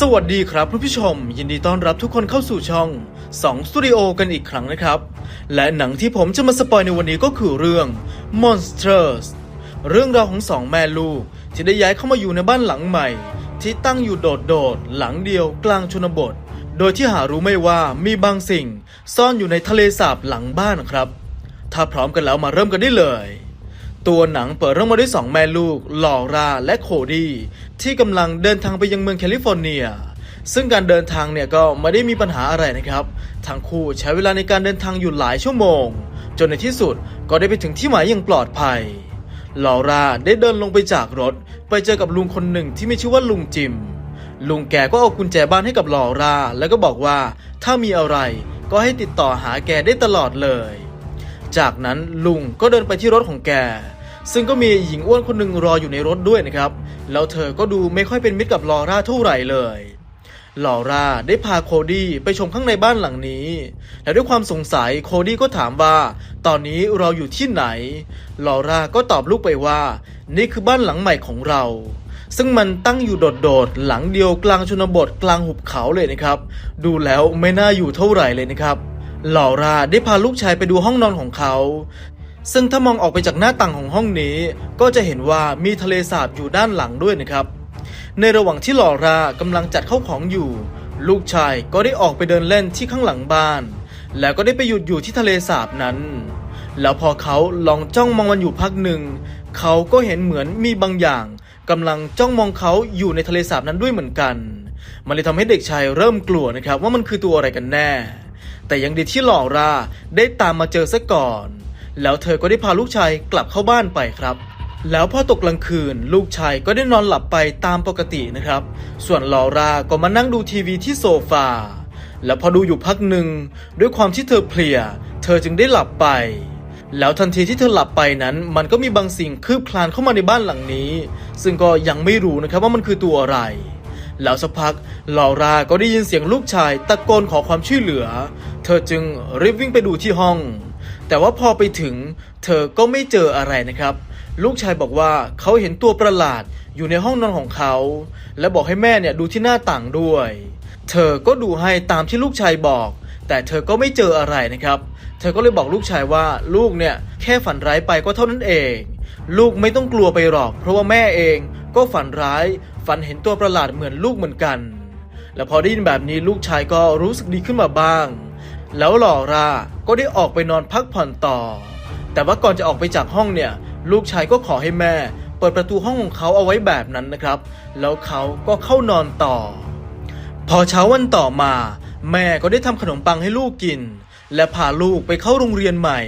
สวัสดีครับผู้ชม ยินดีต้อนรับทุกคนเข้าสู่ช่อง2สตูดิโอกันอีกครั้งนะครับ และหนังที่ผมจะมาสปอยในวันนี้ก็คือเรื่อง Monsters เรื่องราวของสองแม่ลูก ที่ได้ย้ายเข้ามาอยู่ในบ้านหลังใหม่ ที่ตั้งอยู่โดดๆ หลังเดียวกลางชนบท โดยที่หารู้ไม่ว่ามีบางสิ่ง ซ่อนอยู่ในทะเลสาบหลังบ้านครับ ถ้าพร้อมกันแล้วมาเริ่มกันได้เลย ตัวหนังเปิดเรื่องมาด้วยสองแม่ลูก หลอราและโคดี้ที่กำลังเดินทางไปยังเมืองแคลิฟอร์เนีย ซึ่งการเดินทางเนี่ยก็ไม่ได้มีปัญหาอะไรนะครับ ทั้งคู่ใช้เวลาในการเดินทางอยู่หลายชั่วโมง จนในที่สุดก็ได้ไปถึงที่หมายอย่างปลอดภัย หลอราได้เดินลงไปจากรถ ไปเจอกับลุงคนหนึ่งที่ไมีชื่อว่าลุงจิม ลุงแกก็เอากุญแจบ้านให้กับหลอราแล้วก็บอกว่าถ้ามีอะไรก็ให้ติดต่อหาแกได้ตลอดเลย จากนั้นลุงก็เดินไปที่รถของแก ซึ่งก็มีหญิงอ้วนคนหนึ่งรออยู่ในรถด้วยนะครับ แล้วเธอก็ดูไม่ค่อยเป็นมิตรกับลอร่าเท่าไหร่เลยลอร่าได้พาโคดี้ไปชมข้างในบ้านหลังนี้ และด้วยความสงสัยโคดี้ก็ถามว่า ตอนนี้เราอยู่ที่ไหน ลอร่าก็ตอบลูกไปว่า นี่คือบ้านหลังใหม่ของเรา ซึ่งมันตั้งอยู่โดดๆ หลังเดียวกลางชนบทกลางหุบเขาเลยนะครับ ดูแล้วไม่น่าอยู่เท่าไหร่เลยนะครับลอร่าได้พาลูกชายไปดูห้องนอนของเขา ซึ่งถ้ามองออกไปจากหน้าต่างของห้องนี้ ก็จะเห็นว่ามีทะเลสาบอยู่ด้านหลังด้วยนะครับ ในระหว่างที่หลอรากำลังจัดเข้าของอยู่ ลูกชายก็ได้ออกไปเดินเล่นที่ข้างหลังบ้าน แล้วก็ได้ไปหยุดอยู่ที่ทะเลสาบนั้น แล้วพอเขาลองจ้องมองมันอยู่พักหนึ่ง เขาก็เห็นเหมือนมีบางอย่างกำลังจ้องมองเขาอยู่ในทะเลสาบนั้นด้วยเหมือนกัน มันเลยทำให้เด็กชายเริ่มกลัวนะครับว่ามันคือตัวอะไรกันแน่ แต่ยังดีที่หลอราได้ตามมาเจอซะก่อน แล้วเธอก็ได้พาลูกชายกลับเข้าบ้านไปครับ แล้วพอตกกลางคืน ลูกชายก็ได้นอนหลับไปตามปกตินะครับ ส่วนลอราก็มานั่งดูทีวีที่โซฟา แล้วพอดูอยู่พักหนึ่งด้วยความที่เธอเพลีย เธอจึงได้หลับไป แล้วทันทีที่เธอหลับไปนั้น มันก็มีบางสิ่งคืบคลานเข้ามาในบ้านหลังนี้ ซึ่งก็ยังไม่รู้นะครับว่ามันคือตัวอะไรแล้วสักพักลอราก็ได้ยินเสียงลูกชายตะโกนขอความช่วยเหลือ เธอจึงรีบวิ่งไปดูที่ห้อง แต่ว่าพอไปถึงเธอก็ไม่เจออะไรนะครับ ลูกชายบอกว่าเขาเห็นตัวประหลาดอยู่ในห้องนอนของเขา และบอกให้แม่เนี่ยดูที่หน้าต่างด้วย เธอก็ดูให้ตามที่ลูกชายบอก แต่เธอก็ไม่เจออะไรนะครับ เธอก็เลยบอกลูกชายว่าลูกเนี่ยแค่ฝันร้ายไปก็เท่านั้นเอง ลูกไม่ต้องกลัวไปหรอก เพราะว่าแม่เองก็ฝันร้าย ฝันเห็นตัวประหลาดเหมือนลูกเหมือนกัน แล้วพอได้ยินแบบนี้ลูกชายก็รู้สึกดีขึ้นมาบ้าง แล้วหล่อรา ก็ได้ออกไปนอนพักผ่อนต่อ แต่ว่าก่อนจะออกไปจากห้องเนี่ย ลูกชายก็ขอให้แม่ เปิดประตูห้องของเขาเอาไว้แบบนั้นนะครับ แล้วเขาก็เข้านอนต่อ พอเช้าวันต่อมา แม่ก็ได้ทำขนมปังให้ลูกกิน และพาลูกไปเข้าโรงเรียนใหม่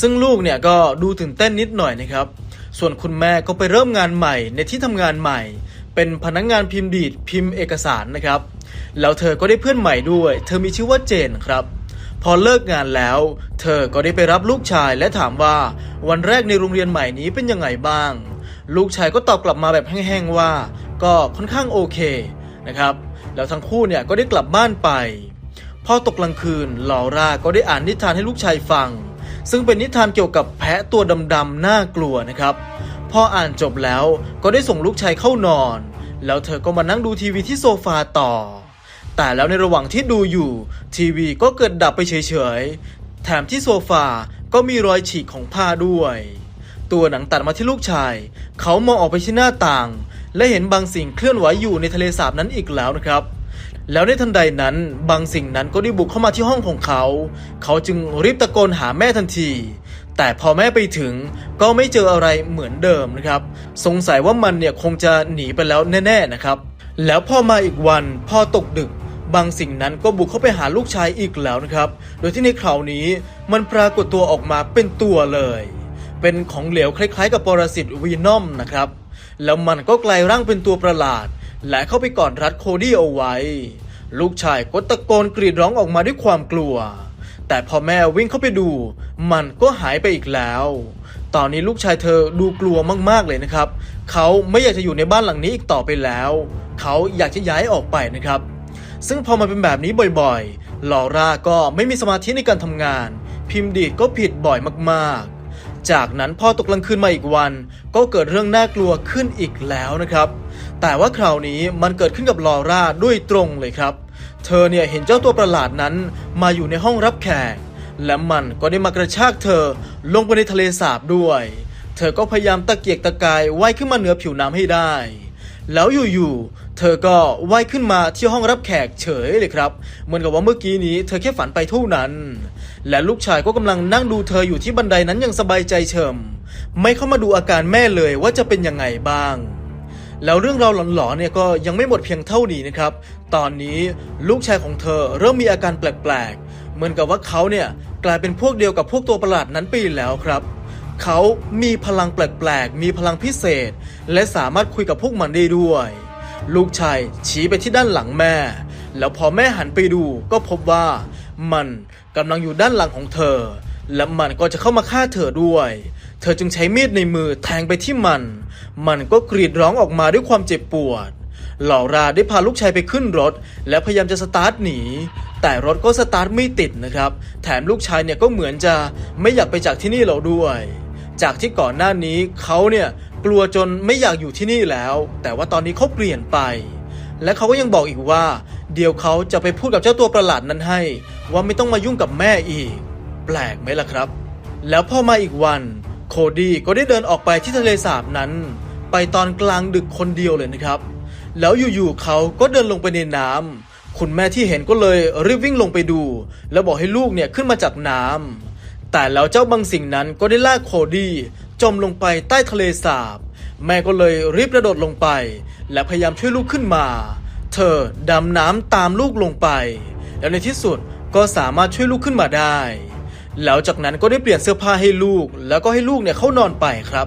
ซึ่งลูกเนี่ยก็ดูตื่นเต้นนิดหน่อยนะครับ ส่วนคุณแม่ก็ไปเริ่มงานใหม่ในที่ทำงานใหม่ เป็นพนักงงานพิมพ์ดีดพิมพ์เอกสารนะครับแล้วเธอก็ได้เพื่อนใหม่ด้วย เธอมีชื่อว่าเจนครับ พอเลิกงานแล้ว เธอก็ได้ไปรับลูกชายและถามว่า วันแรกในโรงเรียนใหม่นี้เป็นยังไงบ้าง ลูกชายก็ตอบกลับมาแบบแห้งๆว่า ก็ค่อนข้างโอเคนะครับ แล้วทั้งคู่เนี่ยก็ได้กลับบ้านไป พอตกกลางคืนลอร่าก็ได้อ่านนิทานให้ลูกชายฟัง ซึ่งเป็นนิทานเกี่ยวกับแพะตัวดำๆน่ากลัวนะครับ พออ่านจบแล้วก็ได้ส่งลูกชายเข้านอน แล้วเธอก็มานั่งดูทีวีที่โซฟาต่อ แต่แล้วในระหว่างที่ดูอยู่ ทีวีก็เกิดดับไปเฉยๆ แถมที่โซฟาก็มีรอยฉีกของผ้าด้วย ตัวหนังตัดมาที่ลูกชาย เขามองออกไปที่หน้าต่าง และเห็นบางสิ่งเคลื่อนไหวอยู่ในทะเลสาบนั้นอีกแล้วนะครับ แล้วในทันใดนั้นบางสิ่งนั้นก็ได้บุกเข้ามาที่ห้องของเขา เขาจึงรีบตะโกนหาแม่ทันทีแต่พอแม่ไปถึงก็ไม่เจออะไรเหมือนเดิมนะครับ สงสัยว่ามันเนี่ยคงจะหนีไปแล้วแน่ ๆนะครับ แล้วพอมาอีกวันพอตกดึก บางสิ่งนั้นก็บุกเข้าไปหาลูกชายอีกแล้วนะครับ โดยที่ในคราวนี้มันปรากฏตัวออกมาเป็นตัวเลย เป็นของเหลวคล้ายๆ กับปรสิตวีนอมนะครับ แล้วมันก็กลายร่างเป็นตัวประหลาด และเข้าไปกอดรัดโคดี้เอาไว้ ลูกชายก็ตะโกนกรีดร้องออกมาด้วยความกลัว แต่พอแม่วิ่งเข้าไปดู มันก็หายไปอีกแล้ว ตอนนี้ลูกชายเธอดูกลัวมากๆเลยนะครับ เขาไม่อยากจะอยู่ในบ้านหลังนี้อีกต่อไปแล้ว เขาอยากจะย้ายออกไปนะครับ ซึ่งพอมาเป็นแบบนี้บ่อยๆ ลอร่าก็ไม่มีสมาธิในการทำงาน พิมพ์ดีดก็ผิดบ่อยมากๆ จากนั้นพอตกกลางคืนมาอีกวัน ก็เกิดเรื่องน่ากลัวขึ้นอีกแล้วนะครับ แต่ว่าคราวนี้มันเกิดขึ้นกับลอร่าด้วยตรงเลยครับ เธอเนี่ยเห็นเจ้าตัวประหลาดนั้นมาอยู่ในห้องรับแขก และมันก็ได้มากระชากเธอลงไปในทะเลสาบด้วย เธอก็พยายามตะเกียกตะกายว่ายขึ้นมาเหนือผิวน้ำให้ได้ แล้วอยู่ๆ เธอก็ว่ายขึ้นมาที่ห้องรับแขกเฉยเลยครับ เหมือนกับว่าเมื่อกี้นี้เธอแค่ฝันไปเท่านั้น และลูกชายก็กำลังนั่งดูเธออยู่ที่บันไดนั้นอย่างสบายใจเฉิม ไม่เข้ามาดูอาการแม่เลยว่าจะเป็นยังไงบ้าง แล้วเรื่องราวหลอนๆเนี่ยก็ยังไม่หมดเพียงเท่านี้นะครับ ตอนนี้ลูกชายของเธอเริ่มมีอาการแปลกๆ เหมือนกับว่าเขาเนี่ยกลายเป็นพวกเดียวกับพวกตัวประหลาดนั้นไปแล้วครับ เขามีพลังแปลกๆ มีพลังพิเศษ และสามารถคุยกับพวกมันได้ด้วย ลูกชายชี้ไปที่ด้านหลังแม่ แล้วพอแม่หันไปดูก็พบว่ามันกำลังอยู่ด้านหลังของเธอ และมันก็จะเข้ามาฆ่าเธอด้วย เธอจึงใช้มีดในมือแทงไปที่มัน มันก็กรีดร้องออกมาด้วยความเจ็บปวดลอราได้พาลูกชายไปขึ้นรถ และพยายามจะสตาร์ทหนี แต่รถก็สตาร์ทไม่ติดนะครับ แถมลูกชายเนี่ยก็เหมือนจะไม่อยากไปจากที่นี่เราด้วย จากที่ก่อนหน้านี้เขาเนี่ยกลัวจนไม่อยากอยู่ที่นี่แล้ว แต่ว่าตอนนี้เขาเปลี่ยนไป และเขาก็ยังบอกอีกว่า เดี๋ยวเขาจะไปพูดกับเจ้าตัวประหลาดนั้นให้ ว่าไม่ต้องมายุ่งกับแม่อีก แปลกไหมล่ะครับ แล้วพอมาอีกวัน โคดี้ก็ได้เดินออกไปที่ทะเลสาบนั้น ไปตอนกลางดึกคนเดียวเลยนะครับ แล้วอยู่ๆเขาก็เดินลงไปในน้ำคุณแม่ที่เห็นก็เลยรีบวิ่งลงไปดู แล้วบอกให้ลูกเนี่ยขึ้นมาจากน้ำ แต่แล้วเจ้าบางสิ่งนั้นก็ได้ลากโคดี้จมลงไปใต้ทะเลสาบ แม่ก็เลยรีบกระโดดลงไป และพยายามช่วยลูกขึ้นมา เธอดำน้ำตามลูกลงไป แล้วในที่สุดก็สามารถช่วยลูกขึ้นมาได้ แล้วจากนั้นก็ได้เปลี่ยนเสื้อผ้าให้ลูก แล้วก็ให้ลูกเนี่ยเข้านอนไปครับ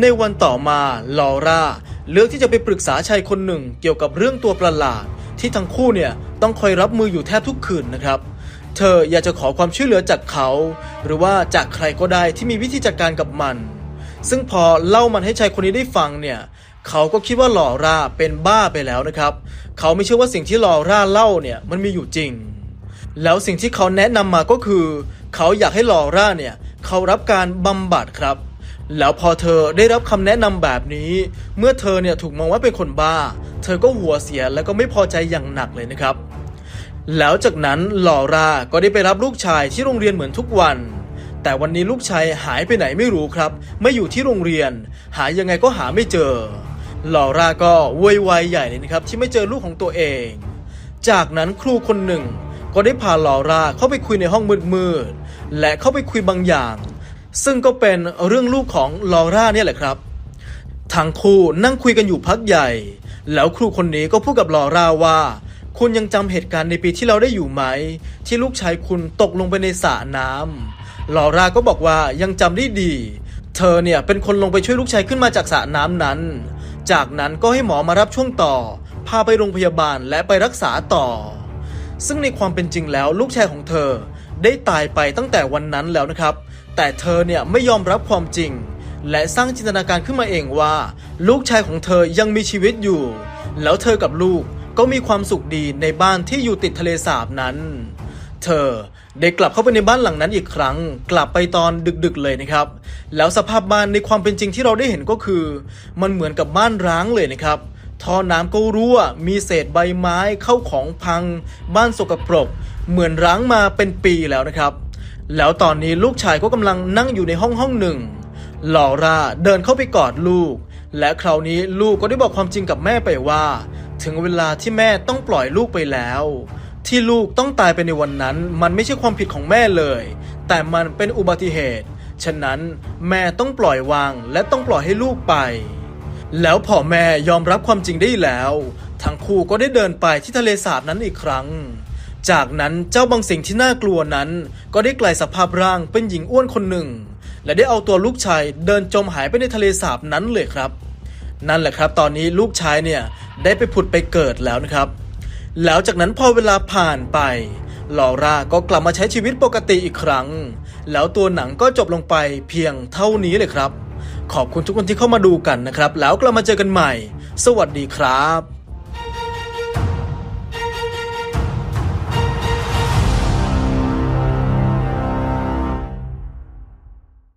ในวันต่อมาลอร่าเลือกที่จะไปปรึกษาชายคนหนึ่ง เกี่ยวกับเรื่องตัวประหลาด ที่ทั้งคู่เนี่ยต้องคอยรับมืออยู่แทบทุกคืนนะครับ เธออยากจะขอความช่วยเหลือจากเขา หรือว่าจากใครก็ได้ที่มีวิธีจัดการกับมัน ซึ่งพอเล่ามันให้ชายคนนี้ได้ฟังเนี่ยเขาก็คิดว่าลอร่าเป็นบ้าไปแล้วนะครับ เขาไม่เชื่อว่าสิ่งที่ลอร่าเล่าเนี่ยมันมีอยู่จริง แล้วสิ่งที่เขาแนะนำมาก็คือ เขาอยากให้ลอร่าเนี่ยเขารับการบำบัดครับ แล้วพอเธอได้รับคำแนะนำแบบนี้ เมื่อเธอเนี่ยถูกมองว่าเป็นคนบ้า เธอก็หัวเสียแล้วก็ไม่พอใจอย่างหนักเลยนะครับ แล้วจากนั้นลอร่าก็ได้ไปรับลูกชายที่โรงเรียนเหมือนทุกวัน แต่วันนี้ลูกชายหายไปไหนไม่รู้ครับ ไม่อยู่ที่โรงเรียน หายังไงก็หาไม่เจอลอร่าก็โวยวายใหญ่เลยนะครับ ที่ไม่เจอลูกของตัวเอง จากนั้นครูคนหนึ่ง ก็ได้พาลอร่าเข้าไปคุยในห้องมืดๆและเข้าไปคุยบางอย่าง ซึ่งก็เป็นเรื่องลูกของลอร่าเนี่ยแหละครับทั้งคู่นั่งคุยกันอยู่พักใหญ่ แล้วครูคนนี้ก็พูดกับลอร่าว่า คุณยังจำเหตุการณ์ในปีที่เราได้อยู่ไหม ที่ลูกชายคุณตกลงไปในสระน้ำลอร่าก็บอกว่ายังจำได้ดี เธอเนี่ยเป็นคนลงไปช่วยลูกชายขึ้นมาจากสระน้ำนั้น จากนั้นก็ให้หมอมารับช่วงต่อ พาไปโรงพยาบาลและไปรักษาต่อ ซึ่งในความเป็นจริงแล้วลูกชายของเธอได้ตายไปตั้งแต่วันนั้นแล้วนะครับ แต่เธอเนี่ยไม่ยอมรับความจริง และสร้างจินตนาการขึ้นมาเองว่า ลูกชายของเธอยังมีชีวิตอยู่ แล้วเธอกับลูก ก็มีความสุขดีในบ้านที่อยู่ติดทะเลสาบนั้น เธอได้กลับเข้าไปในบ้านหลังนั้นอีกครั้ง กลับไปตอนดึกๆเลยนะครับ แล้วสภาพบ้านในความเป็นจริงที่เราได้เห็นก็คือ มันเหมือนกับบ้านร้างเลยนะครับท่อน้ำก็รั่ว มีเศษใบไม้เข้าของพัง บ้านสกปรก เหมือนร้างมาเป็นปีแล้วนะครับ แล้วตอนนี้ลูกชายก็กำลังนั่งอยู่ในห้องห้องหนึ่ง ลอร่าเดินเข้าไปกอดลูก และคราวนี้ลูกก็ได้บอกความจริงกับแม่ไปว่า ถึงเวลาที่แม่ต้องปล่อยลูกไปแล้ว ที่ลูกต้องตายไปในวันนั้น มันไม่ใช่ความผิดของแม่เลย แต่มันเป็นอุบัติเหตุ ฉะนั้นแม่ต้องปล่อยวางและต้องปล่อยให้ลูกไป แล้วพอแม่ยอมรับความจริงได้แล้ว ทั้งคู่ก็ได้เดินไปที่ทะเลสาบนั้นอีกครั้ง จากนั้นเจ้าบางสิ่งที่น่ากลัวนั้น ก็ได้กลายสภาพร่างเป็นหญิงอ้วนคนหนึ่ง และได้เอาตัวลูกชายเดินจมหายไปในทะเลสาบนั้นเลยครับ นั่นแหละครับ ตอนนี้ลูกชายเนี่ย ได้ไปผุดไปเกิดแล้วนะครับ แล้วจากนั้นพอเวลาผ่านไปลอร่าก็กลับมาใช้ชีวิตปกติอีกครั้ง แล้วตัวหนังก็จบลงไปเพียงเท่านี้เลยครับ ขอบคุณทุกคนที่เข้ามาดูกันนะครับ แล้วกลับมาเจอกันใหม่ สวัสดีครับ